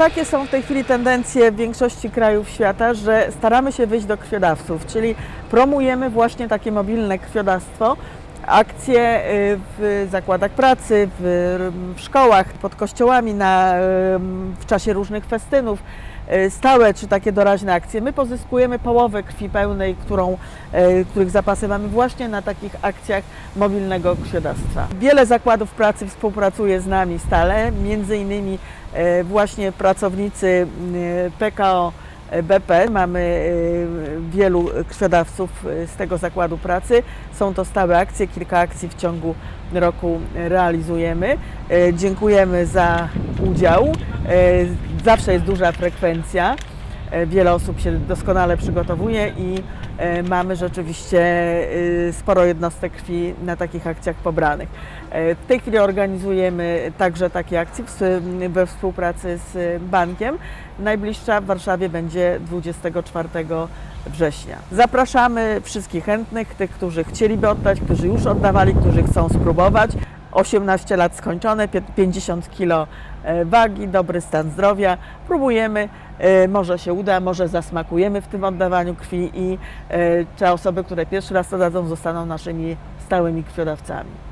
Takie są w tej chwili tendencje w większości krajów świata, że staramy się wyjść do krwiodawców, czyli promujemy właśnie takie mobilne krwiodawstwo, akcje y, w zakładach pracy, w, szkołach, pod kościołami, na, w czasie różnych festynów, y, stałe czy takie doraźne akcje. My pozyskujemy połowę krwi pełnej, którą, y, których zapasy mamy właśnie na takich akcjach mobilnego krwiodawstwa. Wiele zakładów pracy współpracuje z nami stale, między innymi właśnie pracownicy PKO BP. Mamy e, wielu krwiodawców e, z tego zakładu pracy. Są to stałe akcje, kilka akcji w ciągu roku realizujemy. E, Dziękujemy za udział. Zawsze jest duża frekwencja. E, Wiele osób się doskonale przygotowuje i e, mamy rzeczywiście e, sporo jednostek krwi na takich akcjach pobranych. W tej chwili organizujemy także takie akcje we współpracy z bankiem. Najbliższa w Warszawie będzie 24 września. Zapraszamy wszystkich chętnych, tych, którzy chcieliby oddać, którzy już oddawali, którzy chcą spróbować. 18 lat skończone, pie- 50 kg e, wagi, dobry stan zdrowia. Próbujemy, e, może się uda, może zasmakujemy w tym oddawaniu krwi i e, te osoby, które pierwszy raz to dadzą, zostaną naszymi stałymi krwiodawcami.